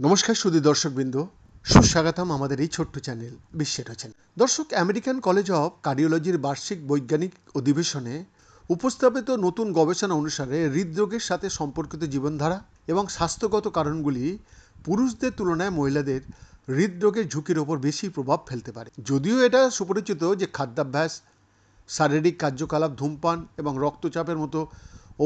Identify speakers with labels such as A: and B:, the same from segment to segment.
A: নমস্কার শুধু দর্শকবৃন্দ। সুস্বাগতম আমাদের এই ছোট্ট চ্যানেল, বিশ্বের রচনা। দর্শক, আমেরিকান কলেজ অফ কার্ডিওলজির বার্ষিক বৈজ্ঞানিক অধিবেশনে উপস্থাপিত নতুন গবেষণা অনুসারে হৃদরোগের সাথে সম্পর্কিত জীবনধারা এবং স্বাস্থ্যগত কারণগুলি পুরুষদের তুলনায় মহিলাদের হৃদরোগের ঝুঁকির ওপর বেশি প্রভাব ফেলতে পারে। যদিও এটা সুপরিচিত যে খাদ্যাভ্যাস শারীরিক কার্যকলাপ, ধূমপান এবং রক্তচাপের মতো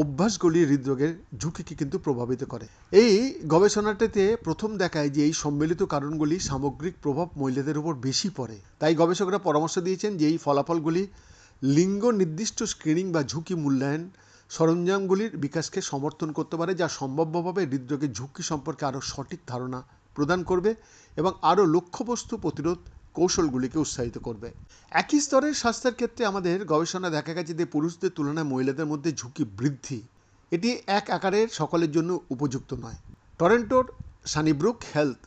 A: অভ্যাসগুলি হৃদরোগের ঝুঁকিকে কিন্তু প্রভাবিত করে। এই গবেষণাটিতে প্রথম দেখায় যে এই সম্মিলিত কারণগুলি সামগ্রিক প্রভাব মহিলাদের উপর বেশি পড়ে। তাই গবেষকরা পরামর্শ দিয়েছেন যে এই ফলাফলগুলি লিঙ্গ নির্দিষ্ট স্ক্রিনিং বা ঝুঁকি মূল্যায়ন সরঞ্জামগুলির বিকাশকে সমর্থন করতে পারে, যা সম্ভাব্যভাবে হৃদরোগের ঝুঁকি সম্পর্কে আরও সঠিক ধারণা প্রদান করবে এবং আরও লক্ষ্যবস্তু প্রতিরোধ কৌশলগুলিকে উৎসাহিত করবে। একই স্তরের স্বাস্থ্যের ক্ষেত্রে আমাদের গবেষণা দেখা গেছে যে পুরুষদের তুলনায় মহিলাদের মধ্যে ঝুঁকি বৃদ্ধি। এটি এক আকারের সকলের জন্য উপযুক্ত নয়। টরেন্টোর সানিব্রুক হেলথ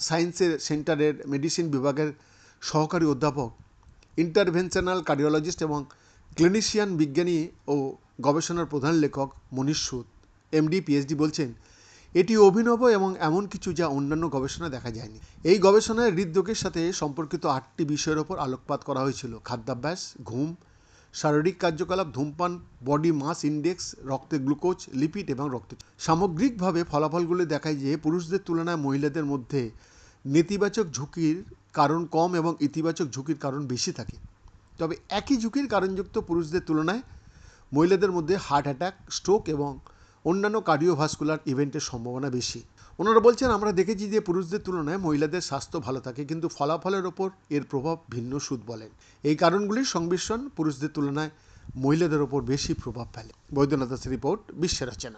A: সায়েন্সের সেন্টারের মেডিসিন বিভাগের সহকারী অধ্যাপক, ইন্টারভেনশনাল কার্ডিওলজিস্ট এবং ক্লিনিশিয়ান বিজ্ঞানী ও গবেষণার প্রধান লেখক মনীষ সুদ, এমডি, পিএইচডি বলছেন এটি অভিনব এবং এমন কিছু যা অন্যান্য গবেষণা দেখা যায়নি। এই গবেষণায় হৃদরোগের সাথে সম্পর্কিত আটটি বিষয়ের ওপর আলোকপাত করা হয়েছিল। খাদ্যাভ্যাস, ঘুম, শারীরিক কার্যকলাপ, ধূমপান, বডি মাস ইন্ডেক্স, রক্তে গ্লুকোজ, লিপিড এবং রক্ত সামগ্রিকভাবে ফলাফলগুলি দেখায় যে পুরুষদের তুলনায় মহিলাদের মধ্যে নেতিবাচক ঝুঁকির কারণ কম এবং ইতিবাচক ঝুঁকির কারণ বেশি থাকে। তবে একই ঝুঁকির কারণযুক্ত পুরুষদের তুলনায় মহিলাদের মধ্যে হার্ট অ্যাটাক, স্ট্রোক এবং অন্যান্য কার্ডিওভাস্কুলার ইভেন্টের সম্ভাবনা বেশি। ওনারা বলছেন, আমরা দেখেছি যে পুরুষদের তুলনায় মহিলাদের স্বাস্থ্য ভালো থাকে, কিন্তু ফলাফলের ওপর এর প্রভাব ভিন্ন সুদ বলেন। এই কারণগুলির সংমিশ্রণ পুরুষদের তুলনায় মহিলাদের ওপর বেশি প্রভাব ফেলে। বৈদ্যনাথ রিপোর্ট, বিশ্বের রচনা।